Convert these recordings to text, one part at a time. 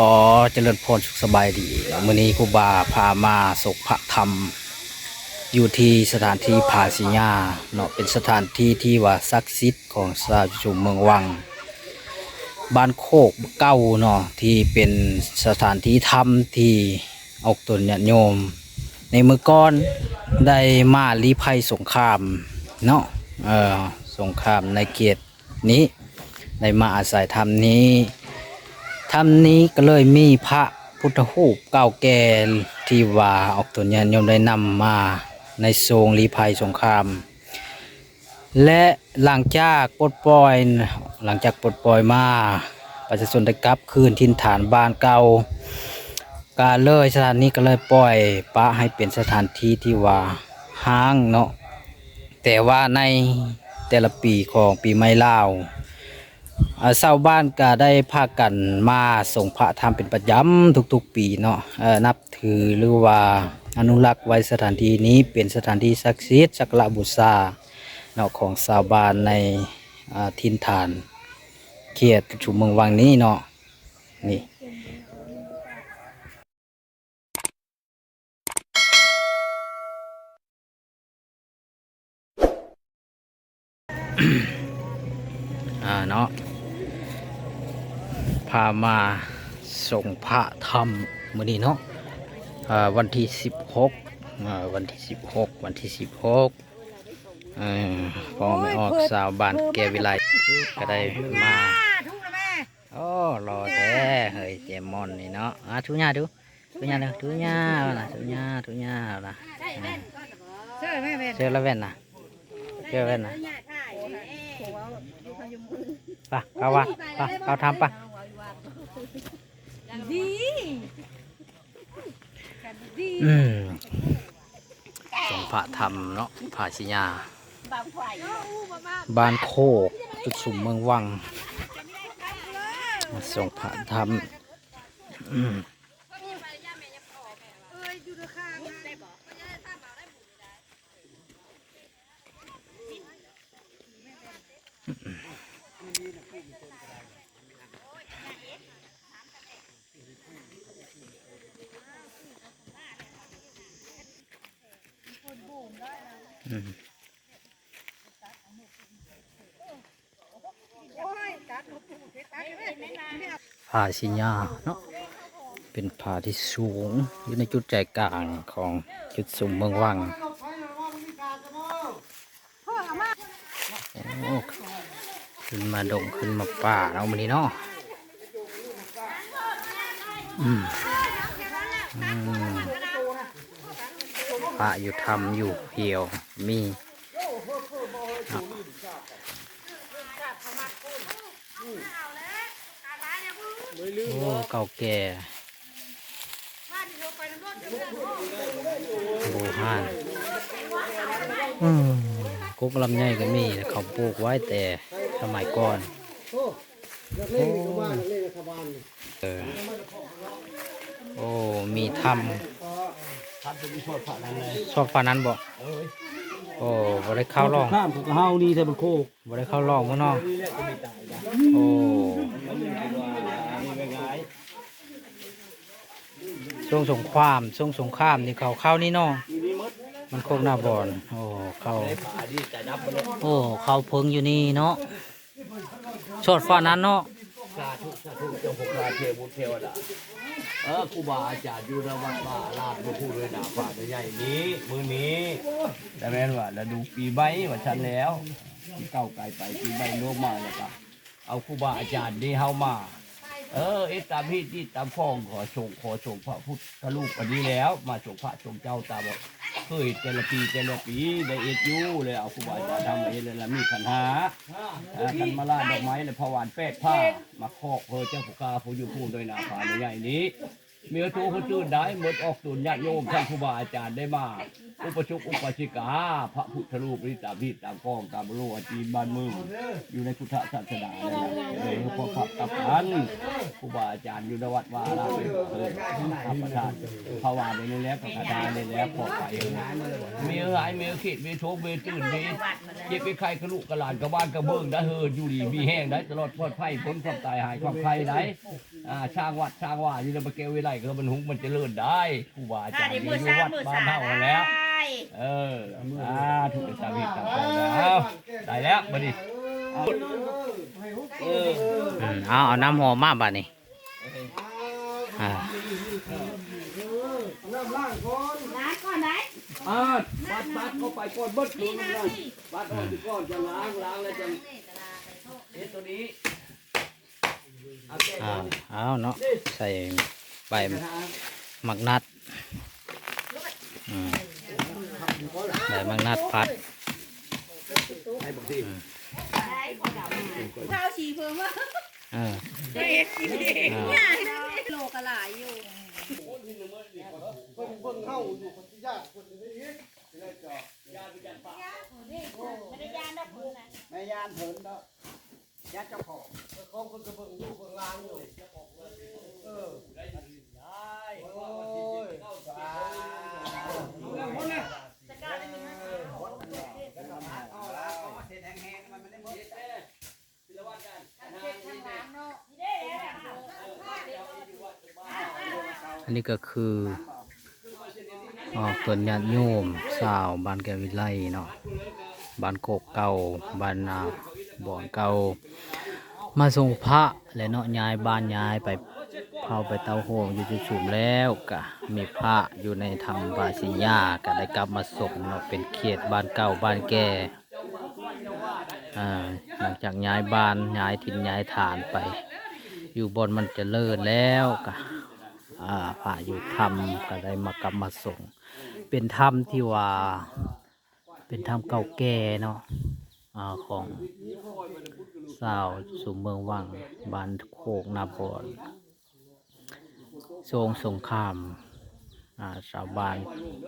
ขอเจริญพรสุขสบายดีมื้อนี้ครูบาพามาสกพระธรรม อยู่ที่สถานที่ผาสิญาเนาะเป็นสถานที่ที่ว่าศักดิ์สิทธิ์ของชาวชุมเมืองวัง บ้านโคกเก้าเนาะที่เป็นสถานที่ธรรมที่ออกตนญาติโยม ในเมื่อก่อนได้มาลีภัยสงครามเนาะเออสงครามในเขตนี้ได้มาอาศัยธรรมนี้ ถ้ำนี้ก็เลยมีพระพุทธรูปเก่าแก่ที่ว่าออกตัวญาณโยมได้นำมาในทรงลีภัยสงคราม และหลังจากปลดปล่อยหลังจากปลดปล่อยมาประชาชนได้กลับคืนทินฐานบ้านเก่าก็เลยสถานนี้ก็เลยปล่อยปะให้เป็นสถานที่ที่ว่าห้างเนาะแต่ว่าในแต่ละปีของปีใหม่ลาว ชาวบ้านก็ได้พากันมาส่งพระธรรมเป็นประจำทุกๆ ปีเนาะนับถือหรือว่าอนุรักษ์ไว้สถานที่นี้เป็นสถานที่ศักดิ์สิทธิ์สักระบูชาเนาะของชาวบ้านในทินฐาน เขตชุมเมืองวังนี้เนาะนี่อ่าเนาะามาส่งพระธรรมมื้อนี้เนาะอ่าวันที่สิบหกอ่าวันที่สิบหกวันที่สิบหกเออพอไม่ออกสาวบ้านแกวิไลก็ได้มาทุกนะแม่โอ้รอแท้เฮ้ยเจมอนนี่เนาะอะทุญญาดูทุญญาดูทุญญาเอานะทุญญาทุญญาเอานะอ่าเชื่อแม่แม่เจอแล้วแว่นนะเจอแว่นนะไปเข้าวะไปเข้าทำปะ ดีอืมสงพระธรรมเนาะผาชิญาบ้านโคกจุดสุมเมืองวังส่งพระธรรม อืม ผาชิญาเนาะเป็นผาที่สูงอยู่ในจุดใจกลางของจุดสุมเมืองวังขึ้นมาดงขึ้นมาป่าเอามานี่เนาะอืมอืม พระอยู่ทำอยู่เพียวมีโอ้เก่าแก่โบหานกุกลำไยก็มีเขาปลูกไว้แต่สมัยก่อนโอ้เออโอ้มีทำ ชอบฟ้านั้นบ่โอ้บ่ได้เข้าร่องข้ามกับเฮานี่แต่มันโคกบ่ได้เข้าร่องข้างนอกโอ้ช่วงสงครามช่วงสงครามนี่เขาเข้านี่เนาะมันโคกหน้าบอนโอ้เข้าโอ้เข้าเพิงอยู่นี่เนาะชดฟ้านั้นเนาะสาธุสาธุเจ้าพวกราเทวุเทวดา เออครูบาอาจารย์อยู่ระวังว่าลาดมาพูดเลยหนาฝ่าใหญ่นี้มือนี้แต่แม่นว่าแล้วดูปีใบว่าฉันแล้วที่เก้าไกลไปปีใบโลกมาแล้วก็เอาครูบาอาจารย์นี่เฮามา เออเอตามพี่ที่ตามพ้องขอชงขอชงพระพุทธรูปอันนี้แล้ว มาชงพระชงเจ้าตามว่าเคยแต่ละปีแต่ละปีได้เอ็ดยูเลยเอาครูบาอาจารย์ทำมาเอ็ดเลยละมีขันหาขันมาลาดดอกไม้ในพวานแปดผ้ามาคอกเพอเจ้าผู้กาผู้อยู่ผู้โดยนาผาใหญ่นี้ เมื่อตัวคนจื่นได้หมดออกตุนญาติโยมท่านครูบาอาจารย์ได้มา อุปชุกอุปชิกาพระพุทธรูปริตาพิตามกองตามรู้อาจีนบ้านเมืองอยู่ในพุทธศาสนาเลยนะเลยพอพับกับกันครูบาอาจารย์อยู่ในวัดวาลาเลยเลยพระประธานภาวาในนี้แล้วพระคาถาในแล้วพอไปเมีหลายเมีขีดเมีโชคมีตื่นมีเจ็บไปใครกระลุกกระหลานกระบ้านกระเบื้องได้เฮินอยู่ดีมีแห้งได้ตลอดปลอดภัยพ้นความตายหายความใครได้ อ่าช่างวัดช่างว่าอยู่ในประเกวิไลก็มันหุงมันเจริญได้ครูบาอาจารย์อยู่วัดบ้านเฮาแล้ว เอออ่าถูกสามีตามแล้วได้แล้วบัดนี้เอออืมเอาเอาน้ำหอมมาบัดนี้อ่าล้างก่อนไหนอ่าปัดปัดเข้าไปก่อนเบิดตัวมันเลยปัดออกไปก่อนจะล้างล้างแล้วจะเอ็ดตัวนี้เอาแก้เอาก่อนเอาเนาะใส่ใบนะฮะหมักนัดอืมใบหมักนัดพัดให้บอกสิข้าวฉีเพิ่มว่าเออเด็กสิเด็กโลกระหลายอยู่ไม่ ได้ยานดับเพลิงนะแม่ยานเถินเนาะยานเจ้าของจะกล้าได้ไหมนะเอาละเอาเส้นแห้งๆมันไม่ได้หมดเช็ดทางล้างเนาะนี่เด้อันนี้ก็คือออกต้นญาติโยมสาวบ้านแก้ววิไลเนาะบ้านโกกเก่าบ้านนา บ่อนเก่ามาส่งพระและเนาะย้ายบ้านย้ายไปเผาไปเตาโหงอยู่จุชุมแล้วก็มีพระอยู่ในธรรมบาสิยาก็ได้กลับมาส่งเนาะเป็นเขตบ้านเก่าบ้านแก่หลังจากย้ายบ้านย้ายถิ่นย้ายฐานไป อยู่บนมันจะเลิศแล้วก็อ่าพระอยู่ธรรมก็ได้มากลับมาส่ง เป็นธรรมที่ว่า เป็นธรรมเก่าแก่เนาะ ของสาวสู่เมืองวังบ้านโคกนาบอนทรงสงครามาชาวบ้าน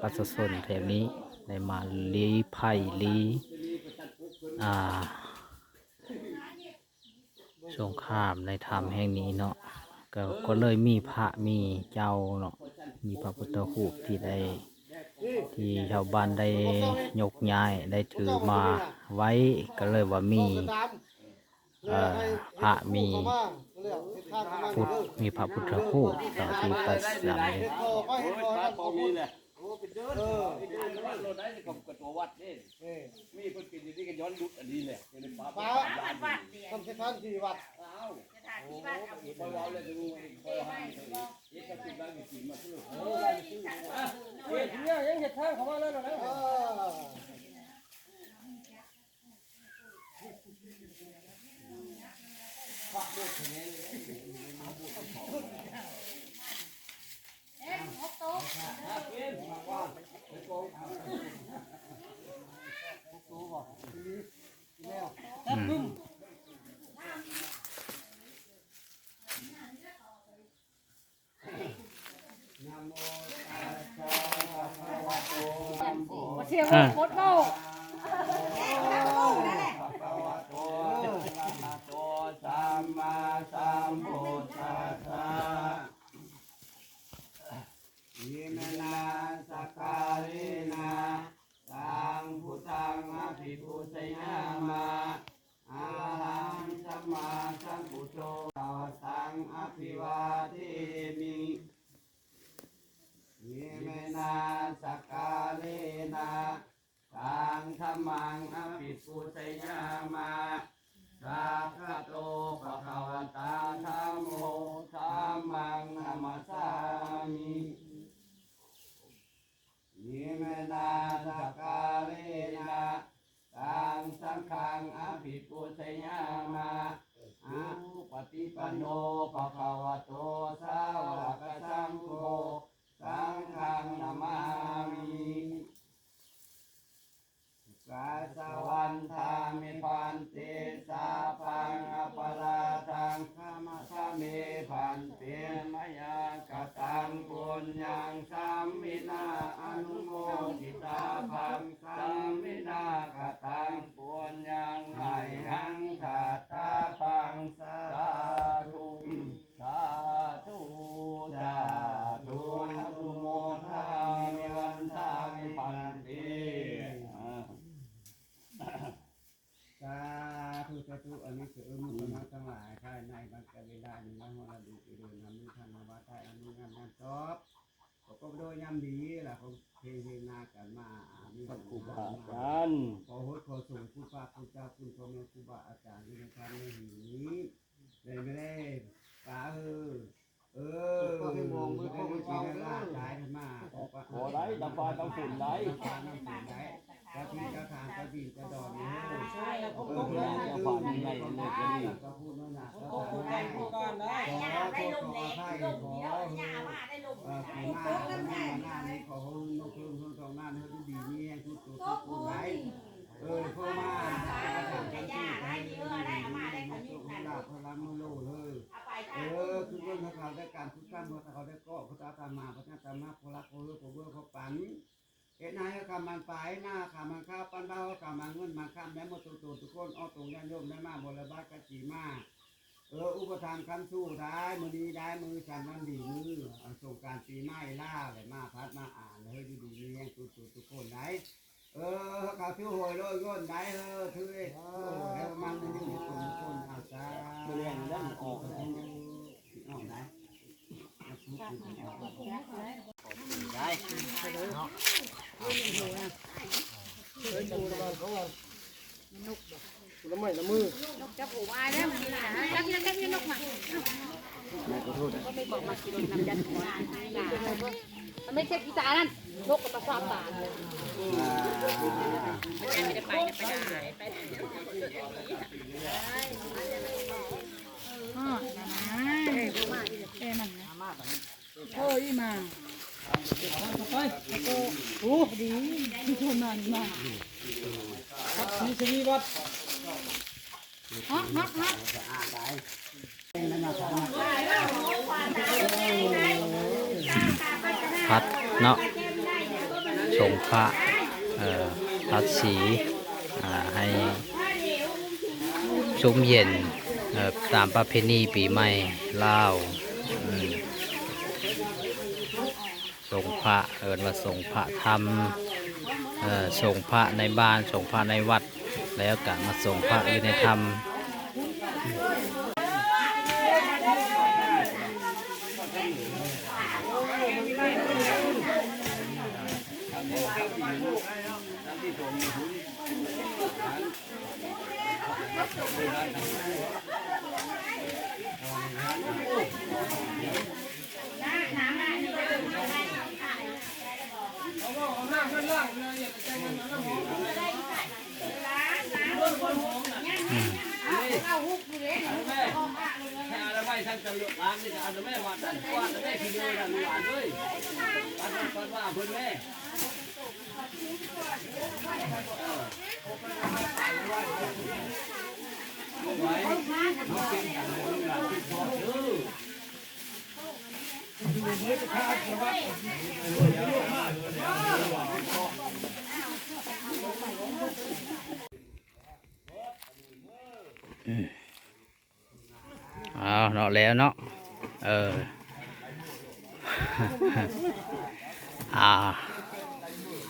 ประชาชนแถวนี้ได้มาลีภัยลีสงครามในธรรมแห่งนี้เนาะก็ก็เลยมีพระมีเจ้าเนาะมีพระพุทธรูปที่ได้ ที่ชาวบ้านได้ยกย้ายได้ถือมาไว้ก็เลยว่ามีพระมีพุทธมีพระพุทธรูปต่อที่ประจำเลยตรงนี้แหละเออรถได้กับกับตัววัดนี่มีคนกินอยู่นี่ก็ย้อนลุกอันนี้แหละในป่าป่าวัดเดียวทำสถานที่วัดสถานที่บ้านเอาคอยว่าเลยจะรู้คอยห้เอ๊ะก็ติดบ้านกี่มาซื้อ เฮ้ยที่สถานที่ด้วยนะเนี่ยยังเห็ดทางเขามาแล้วนะเอ็มหกตัว เที่ยวโคตรโลกตัวสัมมาสัมพุทธัสสะยิมนาสการินา ธุอันนี้คือมุขมาทั้งหลายภายในบางกาเวลานี้มาหัวเราดูไปด้วยตอบเขาก็โดยยำดีล่ะเขาเพลงเพลงนากันมาอามีครูบาอาจารย์ขอโหดขอส่งคุณพระคุณเจ้าคุณพ่อแม่ครูบาอาจารย์ที่นทางในหีนี้เลยไม่ได้ตาเออเออก็ให้มองมือก็มือจีนล่าใจมาขอได้ดำฟ้าดำฝนได้ดำฟ้าดำฝนได้ เจ้าที่เจ้าทางเจ้าดินเจ้าดอนนี่ใช่แล้วก็เอก็อได้เจ้าผ่านใหญ่เลยก็ดีก็พูดน้อยหนาก็ก็ทำได้ได้ก็ได้ขอโทษขออภัยขอเอ่อปีหน้าปีหน้าหน้านี้ขอให้นกเพิ่มเพิ่มสองหน้าเนื้อที่ดีนี่ให้ทุกตัวทุกคนไว้เออเพิ่มมาจารย์กันที่ให้ดีได้มาได้ขยุกนั่นพลังมโลเลยเออคือเรื่องเขาได้การทุกการเมื่เขาได้ก็พระตามาพระตามาพระโคเลือพระเบื่อพระปัน เอ็นายกำมันไปหน้าขามันข้าวปั้นเบ้ากำมันเงินมาข้ามแม่หมดตัวตัวทุกคนอ้อตรงยันโยมได้มาบริบาลกะจีมาเอออุปทานคำสู้ได้มือดีได้มือฉันวันดีมือเอาส่งการปีไม้ล่าเลยมาพัดมาอ่านเฮ้ยดีดีมีแย่งตุตุทุกคนได้เออเขาชื่อหอยโรยก้นได้เออถือเอ้โอ้แล้วมันนี่ทุกคนทุกคนอาซาไม่เรียนนั่นออกออกได้ จับหัวแล้วมันนะจับยังจับยังนกมาก็ไม่บอกมากินน้ำยันหัวมันไม่ใช่กีตาร์นั่นนกกับปลาซาบานไม่ได้ไปไปได้ไปอ๋อนะเอ้ยมาเอ้ยนั่นนะเฮ้ยมา โอ้ดีที่ชมนั่นมามีชีวิตฮะฮะฮะพัดเนาะส่งพระพัดสีให้ซุ้มเย็นตามประเพณีปีใหม่ลาวอืมส่ง พระเอินว่าส่งพระธรรมส่งพระในบ้านส่งพระในวัด แล้วก็มาส่งพระอยู่ในธรรม อะไรไม่ท่านจะล้างนี่จะอะไรไม่ว่าท่านว่าจะไม่ขี้เลยนะลูกหลานเลยท่านท่านว่าเพิ่นแม่เอ เอาเนาะแล้วเนาะเอออา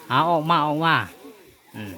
เอาออกมาออกมาอืม